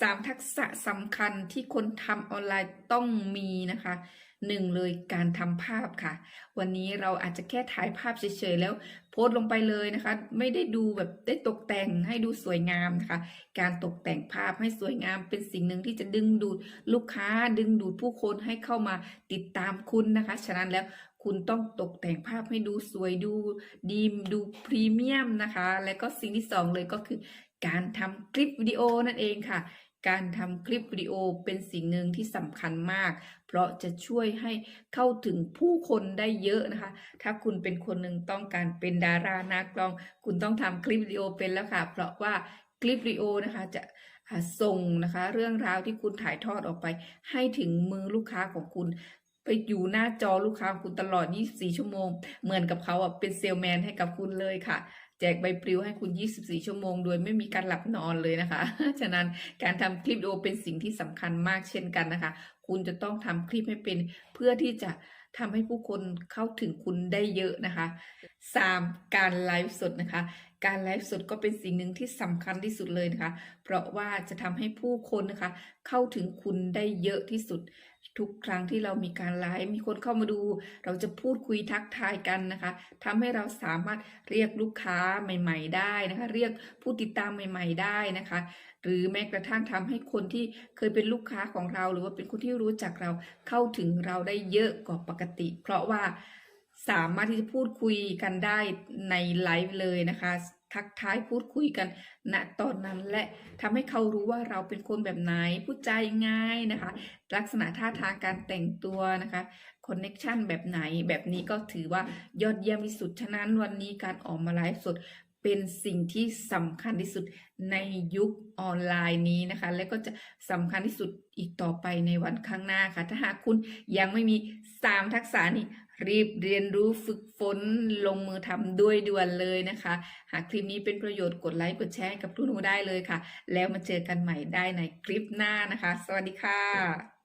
สามทักษะสำคัญที่คนทำออนไลน์ต้องมีนะคะหนึ่งเลยการทำภาพค่ะ วันนี้เราอาจจะแค่ถ่ายภาพเฉยๆแล้วโพสต์ลงไปเลยนะคะ ไม่ได้ดูแบบได้ตกแต่งให้ดูสวยงามนะคะ การตกแต่งภาพให้สวยงามเป็นสิ่งหนึ่งที่จะดึงดูดลูกค้าดึงดูดผู้คนให้เข้ามาติดตามคุณนะคะ ฉะนั้นแล้วคุณต้องตกแต่งภาพให้ดูสวยดูดีดูพรีเมียมนะคะ และก็สิ่งที่สองเลยก็คือ การทำคลิปวิดีโอนั่นเองค่ะ การทำคลิปวิดีโอเป็นสิ่งหนึ่งที่สำคัญมาก เพราะจะช่วยให้เข้าถึงผู้คนได้เยอะนะคะ ถ้าคุณเป็นคนหนึ่งต้องการเป็นดารานักร้อง คุณต้องทำคลิปวิดีโอเป็นแล้วค่ะ เพราะว่าคลิปวิดีโอนะคะจะส่งนะคะ เรื่องราวที่คุณถ่ายทอดออกไป ให้ถึงมือลูกค้าของคุณไปอยู่หน้าจอลูกค้าคุณตลอด 24 ชั่วโมง เหมือนกับเขาอะเป็นเซลแมนให้กับคุณเลยค่ะ แจกใบปลิวให้คุณ 24 ชั่วโมง โดยไม่มีการหลับนอนเลยนะคะ ฉะนั้นการทำคลิปวิดีโอเป็นสิ่งที่สำคัญมากเช่นกันนะคะ คุณจะต้องทำคลิปให้เป็น เพื่อที่จะทำให้ผู้คนเข้าถึงคุณได้เยอะนะคะ 3. การไลฟ์สดนะคะ การไลฟ์สดก็เป็นสิ่งหนึ่งที่สำคัญที่สุดเลยนะคะ เพราะว่าจะทำให้ผู้คนนะคะ เข้าถึงคุณได้เยอะที่สุด ทุกครั้งที่เรามีการไลฟ์มีคนเข้ามาดู เราจะพูดคุยทักทายกันนะคะทำให้เราสามารถเรียกลูกค้าใหม่ ๆ ได้นะคะ เรียกผู้ติดตามใหม่ ๆ ได้นะคะ หรือแม้กระทั่งทำให้คนที่เคยเป็นลูกค้าของเรา หรือว่าเป็นคนที่รู้จักเราเข้าถึงเราได้เยอะกว่าปกติ เพราะว่าสามารถที่จะพูดคุยกันได้ในไลฟ์เลยนะคะ ทักทายพูดคุยกันณตอนนั้นและทำให้เขารู้ว่าเราเป็นคนแบบไหนพูดใจง่ายนะคะ ลักษณะท่าทางการแต่งตัวนะคะคอนเน็ชันแบบไหนแบบนี้ก็ถือว่ายอดเยี่ยมที่สุด ฉะนั้นวันนี้การออกมาไลฟ์สด เป็นสิ่งที่สำคัญที่สุดในยุคออนไลน์นี้นะคะ และก็จะสำคัญที่สุดอีกต่อไปในวันข้างหน้าค่ะ ถ้าหากคุณยังไม่มี 3 ทักษะนี้รีบเรียนรู้ฝึกฝนลงมือทำด้วยด่วนเลยนะคะ หากคลิปนี้เป็นประโยชน์กดไลค์กดแชร์ให้กับทุกหนูได้เลยค่ะ แล้วมาเจอกันใหม่ได้ในคลิปหน้านะคะ สวัสดีค่ะ